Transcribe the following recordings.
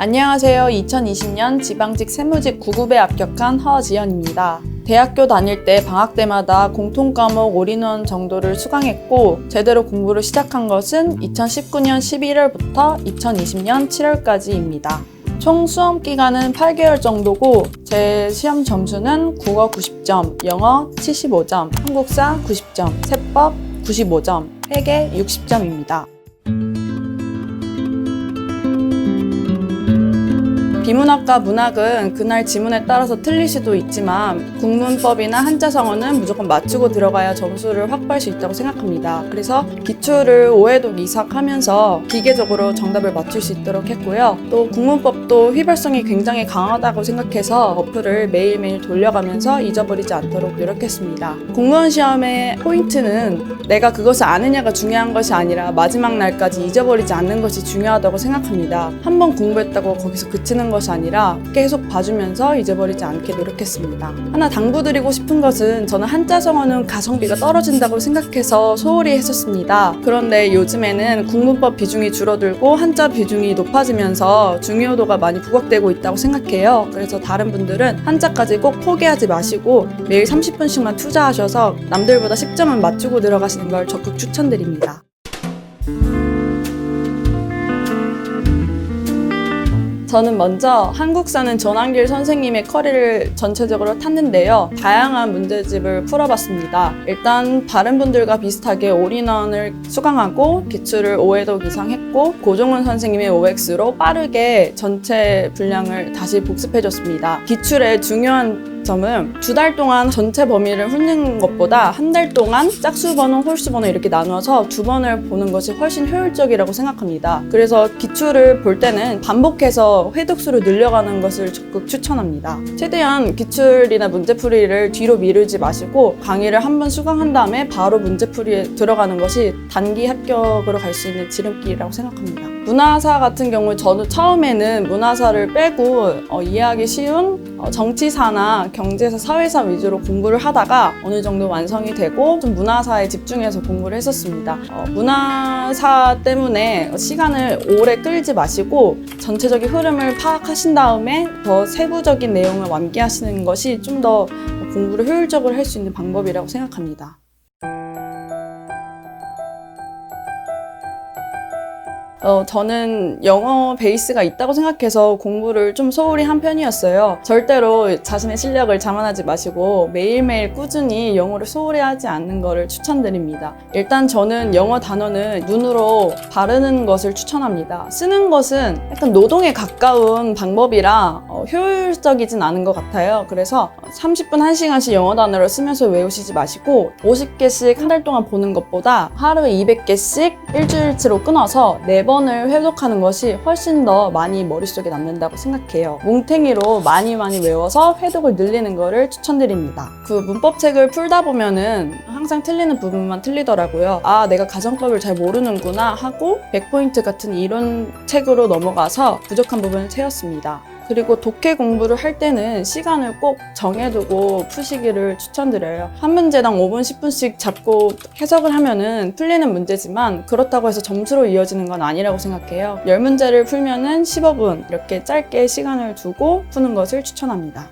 안녕하세요. 2020년 지방직 세무직 9급에 합격한 허지연입니다. 대학교 다닐 때 방학 때마다 공통 과목 올인원 정도를 수강했고 제대로 공부를 시작한 것은 2019년 11월부터 2020년 7월까지입니다. 총 수험 기간은 8개월 정도고 제 시험 점수는 국어 90점, 영어 75점, 한국사 90점, 세법 95점, 회계 60점입니다. 비문학과 문학은 그날 지문에 따라서 틀릴 수도 있지만 국문법이나 한자성어는 무조건 맞추고 들어가야 점수를 확보할 수 있다고 생각합니다. 그래서 기출을 5회독 이상 하면서 기계적으로 정답을 맞출 수 있도록 했고요. 또 국문법도 휘발성이 굉장히 강하다고 생각해서 어플을 매일매일 돌려가면서 잊어버리지 않도록 노력했습니다. 공무원 시험의 포인트는 내가 그것을 아느냐가 중요한 것이 아니라 마지막 날까지 잊어버리지 않는 것이 중요하다고 생각합니다. 한번 공부했다고 거기서 그치는 것이 아니라 계속 봐주면서 잊어버리지 않게 노력했습니다. 하나 당부드리고 싶은 것은 저는 한자 성어는 가성비가 떨어진다고 생각해서 소홀히 했었습니다. 그런데 요즘에는 국문법 비중이 줄어들고 한자 비중이 높아지면서 중요도가 많이 부각되고 있다고 생각해요. 그래서 다른 분들은 한자까지 꼭 포기하지 마시고 매일 30분씩만 투자하셔서 남들보다 10점은 맞추고 들어가시는 걸 적극 추천드립니다. 저는 먼저 한국 사는 전환길 선생님의 커리를 전체적으로 탔는데요. 다양한 문제집을 풀어봤습니다. 일단 다른 분들과 비슷하게 올인원을 수강하고 기출을 5회독 이상 했고 고종훈 선생님의 OX로 빠르게 전체 분량을 다시 복습해줬습니다. 기출의 중요한 점은 두 달 동안 전체 범위를 훑는 것보다 한 달 동안 짝수 번호, 홀수 번호 이렇게 나누어서 두 번을 보는 것이 훨씬 효율적이라고 생각합니다. 그래서 기출을 볼 때는 반복해서 회독수를 늘려가는 것을 적극 추천합니다. 최대한 기출이나 문제풀이를 뒤로 미루지 마시고 강의를 한 번 수강한 다음에 바로 문제풀이에 들어가는 것이 단기 합격으로 갈 수 있는 지름길이라고 생각합니다. 문화사 같은 경우 저도 처음에는 문화사를 빼고 어, 이해하기 쉬운 어, 정치사나 경제사, 사회사 위주로 공부를 하다가 어느 정도 완성이 되고 좀 문화사에 집중해서 공부를 했었습니다. 어, 문화사 때문에 시간을 오래 끌지 마시고 전체적인 흐름을 파악하신 다음에 더 세부적인 내용을 완기하시는 것이 좀 더 공부를 효율적으로 할 수 있는 방법이라고 생각합니다. 어, 저는 영어 베이스가 있다고 생각해서 공부를 좀 소홀히 한 편이었어요. 절대로 자신의 실력을 자만하지 마시고 매일매일 꾸준히 영어를 소홀히 하지 않는 것을 추천드립니다. 일단 저는 영어 단어는 눈으로 바르는 것을 추천합니다. 쓰는 것은 약간 노동에 가까운 방법이라 어, 효율적이진 않은 것 같아요. 그래서 30분, 1시간씩 영어 단어를 쓰면서 외우시지 마시고 50개씩 한 달 동안 보는 것보다 하루에 200개씩 일주일치로 끊어서 4 번을 회독하는 것이 훨씬 더 많이 머릿속에 남는다고 생각해요. 뭉탱이로 많이 많이 외워서 회독을 늘리는 것을 추천드립니다. 그 문법책을 풀다 보면은 항상 틀리는 부분만 틀리더라고요. 아, 내가 가정법을 잘 모르는구나 하고 100포인트 같은 이론 책으로 넘어가서 부족한 부분을 채웠습니다. 그리고 독해 공부를 할 때는 시간을 꼭 정해두고 푸시기를 추천드려요. 한 문제당 5분, 10분씩 잡고 해석을 하면은 풀리는 문제지만 그렇다고 해서 점수로 이어지는 건 아니라고 생각해요. 10문제를 풀면은 15분 이렇게 짧게 시간을 두고 푸는 것을 추천합니다.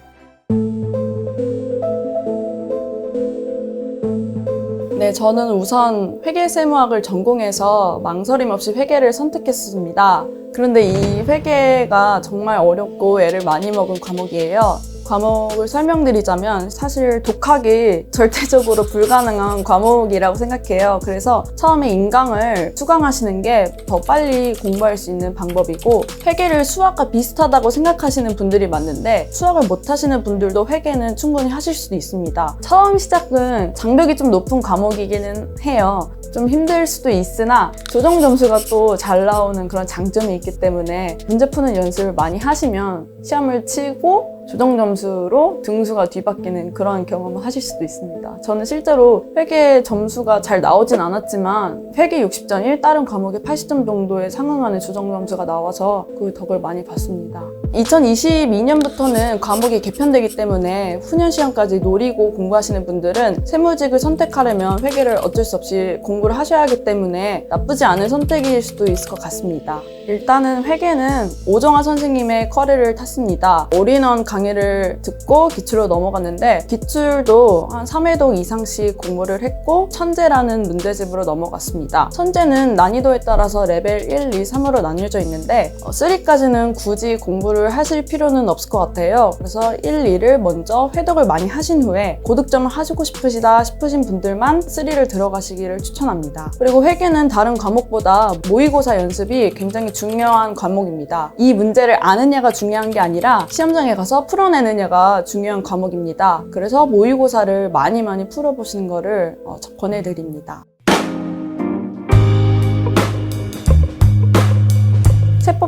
네, 저는 우선 회계 세무학을 전공해서 망설임 없이 회계를 선택했습니다. 그런데 이 회계가 정말 어렵고 애를 많이 먹은 과목이에요. 과목을 설명드리자면 사실 독학이 절대적으로 불가능한 과목이라고 생각해요. 그래서 처음에 인강을 수강하시는 게 더 빨리 공부할 수 있는 방법이고 회계를 수학과 비슷하다고 생각하시는 분들이 많은데 수학을 못 하시는 분들도 회계는 충분히 하실 수도 있습니다. 처음 시작은 장벽이 좀 높은 과목이기는 해요. 좀 힘들 수도 있으나 조정 점수가 또 잘 나오는 그런 장점이 있기 때문에 문제 푸는 연습을 많이 하시면 시험을 치고 조정 점수로 등수가 뒤바뀌는 그런 경험을 하실 수도 있습니다. 저는 실제로 회계 점수가 잘 나오진 않았지만 회계 60점일 다른 과목에 80점 정도에 상응하는 조정 점수가 나와서 그 덕을 많이 봤습니다. 2022년부터는 과목이 개편되기 때문에 후년 시험까지 노리고 공부하시는 분들은 세무직을 선택하려면 회계를 어쩔 수 없이 공부를 하셔야 하기 때문에 나쁘지 않은 선택일 수도 있을 것 같습니다. 일단은 회계는 오정아 선생님의 커리를 탔습니다. 올인원 강의를 듣고 기출로 넘어갔는데 기출도 한 3회독 이상씩 공부를 했고 천재라는 문제집으로 넘어갔습니다. 천재는 난이도에 따라서 레벨 1, 2, 3으로 나뉘어져 있는데 3까지는 굳이 공부를 하실 필요는 없을 것 같아요. 그래서 1, 2를 먼저 회독을 많이 하신 후에 고득점을 하시고 싶으시다 싶으신 분들만 3를 들어가시기를 추천합니다. 그리고 회계는 다른 과목보다 모의고사 연습이 굉장히 중요한 과목입니다. 이 문제를 아느냐가 중요한 게 아니라 시험장에 가서 풀어내느냐가 중요한 과목입니다. 그래서 모의고사를 많이 많이 풀어보시는 거를 어, 권해드립니다.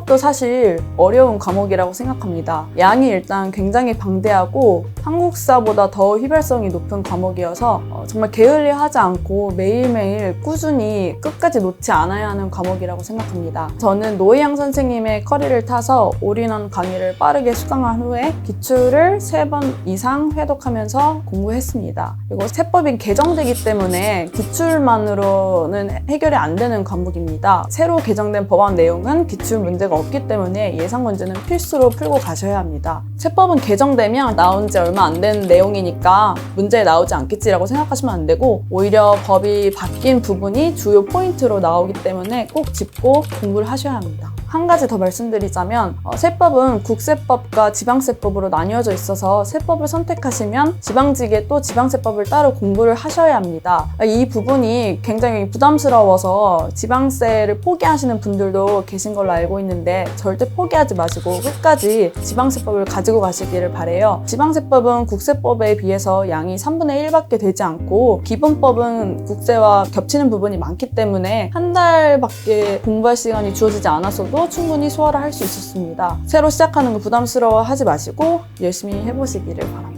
세법도 사실 어려운 과목이라고 생각합니다. 양이 일단 굉장히 방대하고 한국사보다 더 휘발성이 높은 과목이어서 어, 정말 게을리 하지 않고 매일매일 꾸준히 끝까지 놓지 않아야 하는 과목이라고 생각합니다. 저는 노희양 선생님의 커리를 타서 올인원 강의를 빠르게 수강한 후에 기출을 세번 이상 회독하면서 공부했습니다. 그리고 세법이 개정되기 때문에 기출만으로는 해결이 안 되는 과목입니다. 새로 개정된 법안 내용은 기출 문제가 없기 때문에 예상 문제는 필수로 풀고 가셔야 합니다. 세법은 개정되면 나온 지 얼마 안 된 내용이니까 문제에 나오지 않겠지라고 생각하시면 안 되고 오히려 법이 바뀐 부분이 주요 포인트로 나오기 때문에 꼭 짚고 공부를 하셔야 합니다. 한 가지 더 말씀드리자면 어, 세법은 국세법과 지방세법으로 나뉘어져 있어서 세법을 선택하시면 지방직에 또 지방세법을 따로 공부를 하셔야 합니다. 이 부분이 굉장히 부담스러워서 지방세를 포기하시는 분들도 계신 걸로 알고 있는데 절대 포기하지 마시고 끝까지 지방세법을 가지고 가시기를 바래요. 지방세법은 국세법에 비해서 양이 3분의 1밖에 되지 않고 기본법은 국세와 겹치는 부분이 많기 때문에 한 달밖에 공부할 시간이 주어지지 않았어도 충분히 소화를 할 수 있었습니다. 새로 시작하는 거 부담스러워 하지 마시고 열심히 해보시기를 바랍니다.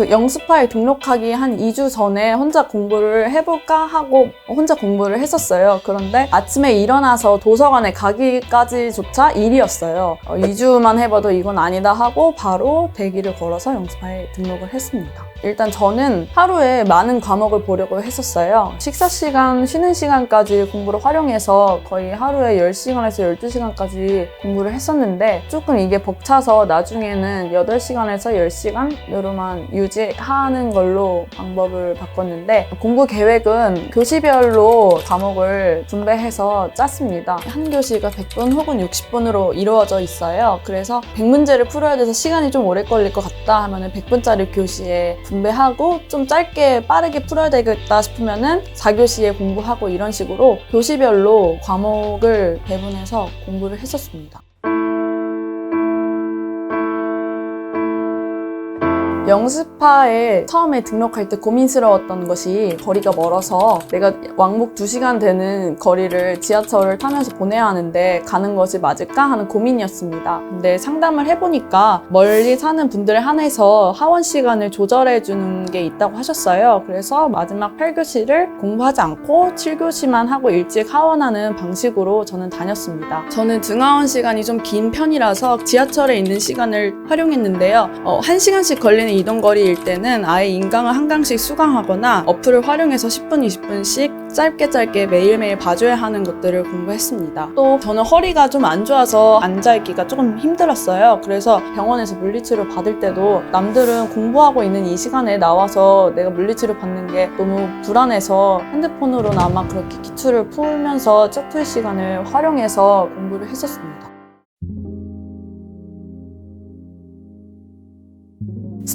그 영수파에 등록하기 한 2주 전에 혼자 공부를 해볼까 하고 혼자 공부를 했었어요. 그런데 아침에 일어나서 도서관에 가기까지조차 일이었어요. 어, 2주만 해봐도 이건 아니다 하고 바로 대기를 걸어서 영수파에 등록을 했습니다. 일단 저는 하루에 많은 과목을 보려고 했었어요. 식사 시간, 쉬는 시간까지 공부를 활용해서 거의 하루에 10시간에서 12시간까지 공부를 했었는데 조금 이게 벅차서 나중에는 8시간에서 10시간 으로만 유지하는 걸로 방법을 바꿨는데 공부 계획은 교시별로 과목을 분배해서 짰습니다. 한 교시가 100분 혹은 60분으로 이루어져 있어요. 그래서 100문제를 풀어야 돼서 시간이 좀 오래 걸릴 것 같다 하면은 100분짜리 교시에 분배하고 좀 짧게 빠르게 풀어야 되겠다 싶으면은 4교시에 공부하고 이런 식으로 교시별로 과목을 배분해서 공부를 했었습니다. 영스파에 처음에 등록할 때 고민스러웠던 것이 거리가 멀어서 내가 왕복 2시간 되는 거리를 지하철을 타면서 보내야 하는데 가는 것이 맞을까 하는 고민이었습니다. 근데 상담을 해보니까 멀리 사는 분들에 한해서 하원 시간을 조절해 주는 게 있다고 하셨어요. 그래서 마지막 8교시를 공부하지 않고 7교시만 하고 일찍 하원하는 방식으로 저는 다녔습니다. 저는 등하원 시간이 좀 긴 편이라서 지하철에 있는 시간을 활용했는데요. 어, 1시간씩 걸리는 이동 거리일 때는 아예 인강을 한 강씩 수강하거나 어플을 활용해서 10분, 20분씩 짧게 짧게 매일매일 봐줘야 하는 것들을 공부했습니다. 또 저는 허리가 좀 안 좋아서 앉아있기가 조금 힘들었어요. 그래서 병원에서 물리치료 받을 때도 남들은 공부하고 있는 이 시간에 나와서 내가 물리치료 받는 게 너무 불안해서 핸드폰으로나마 그렇게 기출을 풀면서 짝풀 시간을 활용해서 공부를 했었습니다.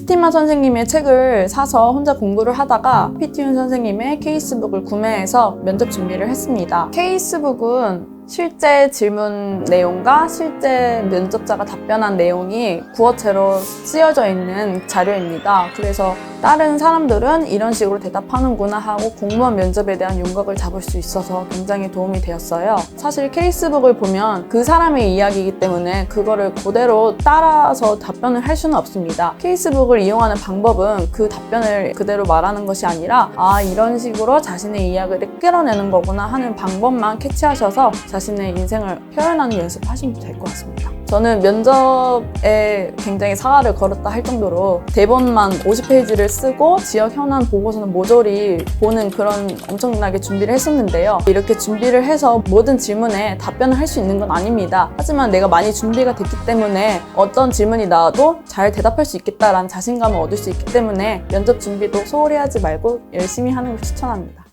스티마 선생님의 책을 사서 혼자 공부를 하다가 피티윤 선생님의 케이스북을 구매해서 면접 준비를 했습니다. 케이스북은 실제 질문 내용과 실제 면접자가 답변한 내용이 구어체로 쓰여져 있는 자료입니다. 그래서 다른 사람들은 이런 식으로 대답하는구나 하고 공무원 면접에 대한 윤곽을 잡을 수 있어서 굉장히 도움이 되었어요. 사실 케이스북을 보면 그 사람의 이야기이기 때문에 그거를 그대로 따라서 답변을 할 수는 없습니다. 케이스북을 이용하는 방법은 그 답변을 그대로 말하는 것이 아니라 아 이런 식으로 자신의 이야기를 끌어내는 거구나 하는 방법만 캐치하셔서 자신의 인생을 표현하는 연습하시면 될 것 같습니다. 저는 면접에 굉장히 사활을 걸었다 할 정도로 대본만 50페이지를 쓰고 지역 현안 보고서는 모조리 보는 그런 엄청나게 준비를 했었는데요. 이렇게 준비를 해서 모든 질문에 답변을 할 수 있는 건 아닙니다. 하지만 내가 많이 준비가 됐기 때문에 어떤 질문이 나와도 잘 대답할 수 있겠다라는 자신감을 얻을 수 있기 때문에 면접 준비도 소홀히 하지 말고 열심히 하는 걸 추천합니다.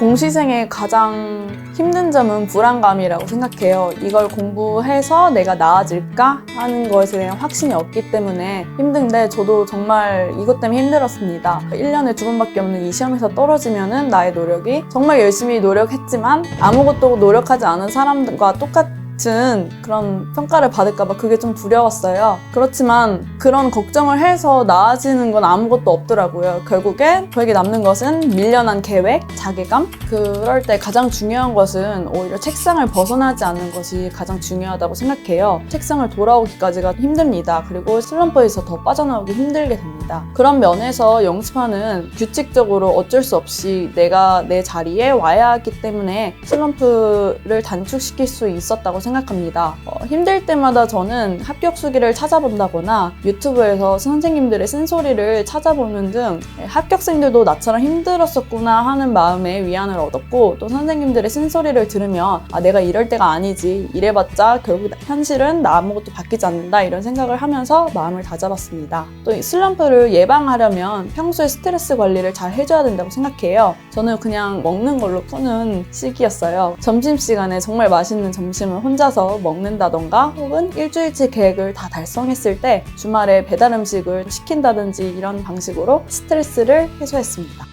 공시생의 가장 힘든 점은 불안감이라고 생각해요. 이걸 공부해서 내가 나아질까 하는 것에 대한 확신이 없기 때문에 힘든데 저도 정말 이것 때문에 힘들었습니다. 1년에 두 번밖에 없는 이 시험에서 떨어지면은 나의 노력이 정말 열심히 노력했지만 아무것도 노력하지 않은 사람과 똑같 같은 그런 평가를 받을까봐 그게 좀 두려웠어요. 그렇지만 그런 걱정을 해서 나아지는 건 아무것도 없더라고요. 결국에 저에게 남는 것은 밀려난 계획, 자괴감. 그럴 때 가장 중요한 것은 오히려 책상을 벗어나지 않는 것이 가장 중요하다고 생각해요. 책상을 돌아오기까지가 힘듭니다. 그리고 슬럼프에서 더 빠져나오기 힘들게 됩니다. 그런 면에서 연습하는 규칙적으로 어쩔 수 없이 내가 내 자리에 와야 하기 때문에 슬럼프를 단축시킬 수 있었다고 생각합니다. 생각합니다. 어, 힘들 때마다 저는 합격 수기를 찾아본다거나 유튜브에서 선생님들의 쓴소리를 찾아보는 등 합격생들도 나처럼 힘들었었구나 하는 마음에 위안을 얻었고 또 선생님들의 쓴소리를 들으면 아, 내가 이럴 때가 아니지 이래봤자 결국 현실은 나 아무것도 바뀌지 않는다 이런 생각을 하면서 마음을 다잡았습니다. 또 이 슬럼프를 예방하려면 평소에 스트레스 관리를 잘 해줘야 된다고 생각해요. 저는 그냥 먹는 걸로 푸는 시기였어요. 점심시간에 정말 맛있는 점심을 혼자 혼자서 먹는다던가 혹은 일주일치 계획을 다 달성했을 때 주말에 배달 음식을 시킨다든지 이런 방식으로 스트레스를 해소했습니다.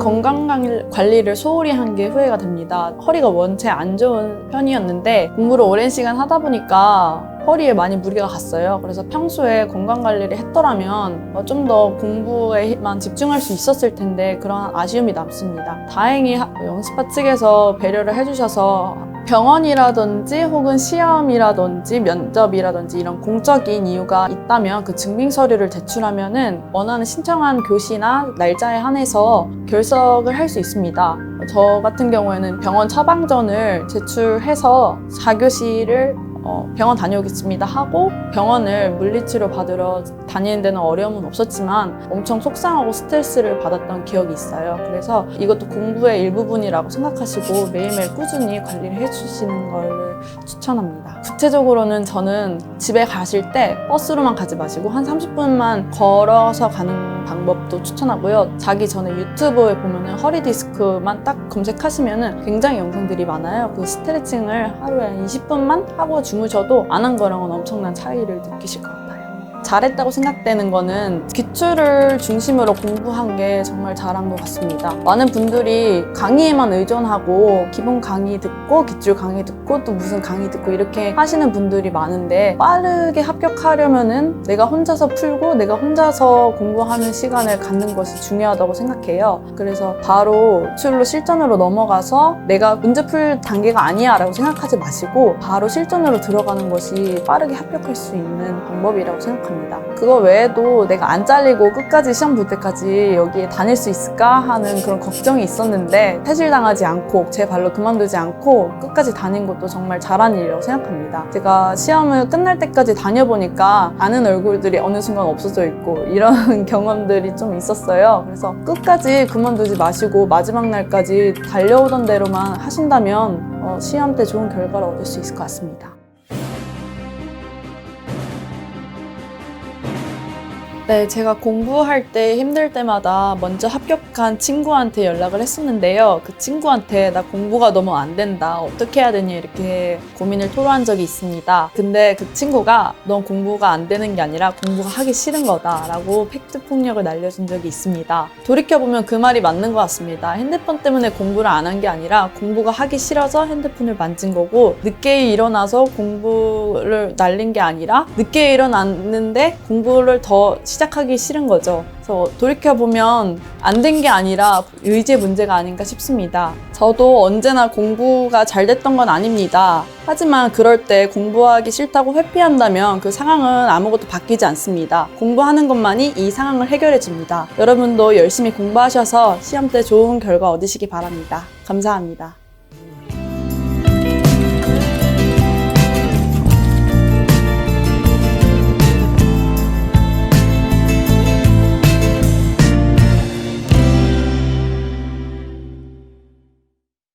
건강 관리를 소홀히 한 게 후회가 됩니다. 허리가 원체 안 좋은 편이었는데 공부를 오랜 시간 하다 보니까 허리에 많이 무리가 갔어요. 그래서 평소에 건강 관리를 했더라면 어, 좀더 공부에만 집중할 수 있었을 텐데 그런 아쉬움이 남습니다. 다행히 영스파 측에서 배려를 해주셔서 병원이라든지 혹은 시험이라든지 면접이라든지 이런 공적인 이유가 있다면 그 증빙 서류를 제출하면은 원하는 신청한 교시나 날짜에 한해서 결석을 할 수 있습니다. 저 같은 경우에는 병원 처방전을 제출해서 4교시를 어, 병원 다녀오겠습니다 하고 병원을 물리치료 받으러 다니는 데는 어려움은 없었지만 엄청 속상하고 스트레스를 받았던 기억이 있어요. 그래서 이것도 공부의 일부분이라고 생각하시고 매일매일 꾸준히 관리를 해주시는 걸 추천합니다. 구체적으로는 저는 집에 가실 때 버스로만 가지 마시고 한 30분만 걸어서 가는 방법도 추천하고요. 자기 전에 유튜브에 보면은 허리 디스크만 딱 검색하시면은 굉장히 영상들이 많아요. 그 스트레칭을 하루에 20분만 하고 주무셔도 안 한 거랑은 엄청난 차이를 느끼실 것 같아요. 잘했다고 생각되는 거는 기출을 중심으로 공부한 게 정말 잘한 것 같습니다. 많은 분들이 강의에만 의존하고 기본 강의 듣고 기출 강의 듣고 또 무슨 강의 듣고 이렇게 하시는 분들이 많은데 빠르게 합격하려면은 내가 혼자서 풀고 내가 혼자서 공부하는 시간을 갖는 것이 중요하다고 생각해요. 그래서 바로 기출로 실전으로 넘어가서 내가 문제 풀 단계가 아니야 라고 생각하지 마시고 바로 실전으로 들어가는 것이 빠르게 합격할 수 있는 방법이라고 생각합니다. 생각합니다. 그거 외에도 내가 안 잘리고 끝까지 시험 볼 때까지 여기에 다닐 수 있을까 하는 그런 걱정이 있었는데 퇴실당하지 않고 제 발로 그만두지 않고 끝까지 다닌 것도 정말 잘한 일이라고 생각합니다. 제가 시험을 끝날 때까지 다녀보니까 아는 얼굴들이 어느 순간 없어져 있고 이런 경험들이 좀 있었어요. 그래서 끝까지 그만두지 마시고 마지막 날까지 달려오던 대로만 하신다면 어, 시험 때 좋은 결과를 얻을 수 있을 것 같습니다. 네, 제가 공부할 때 힘들 때마다 먼저 합격한 친구한테 연락을 했었는데요. 그 친구한테 나 공부가 너무 안 된다. 어떻게 해야 되니? 이렇게 고민을 토로한 적이 있습니다. 근데 그 친구가 넌 공부가 안 되는 게 아니라 공부가 하기 싫은 거다. 라고 팩트 폭력을 날려준 적이 있습니다. 돌이켜보면 그 말이 맞는 것 같습니다. 핸드폰 때문에 공부를 안 한 게 아니라 공부가 하기 싫어서 핸드폰을 만진 거고 늦게 일어나서 공부를 날린 게 아니라 늦게 일어났는데 공부를 더 시작하기 싫은 거죠. 그래서 돌이켜보면 안 된 게 아니라 의지의 문제가 아닌가 싶습니다. 저도 언제나 공부가 잘 됐던 건 아닙니다. 하지만 그럴 때 공부하기 싫다고 회피한다면 그 상황은 아무것도 바뀌지 않습니다. 공부하는 것만이 이 상황을 해결해 줍니다. 여러분도 열심히 공부하셔서 시험 때 좋은 결과 얻으시기 바랍니다. 감사합니다.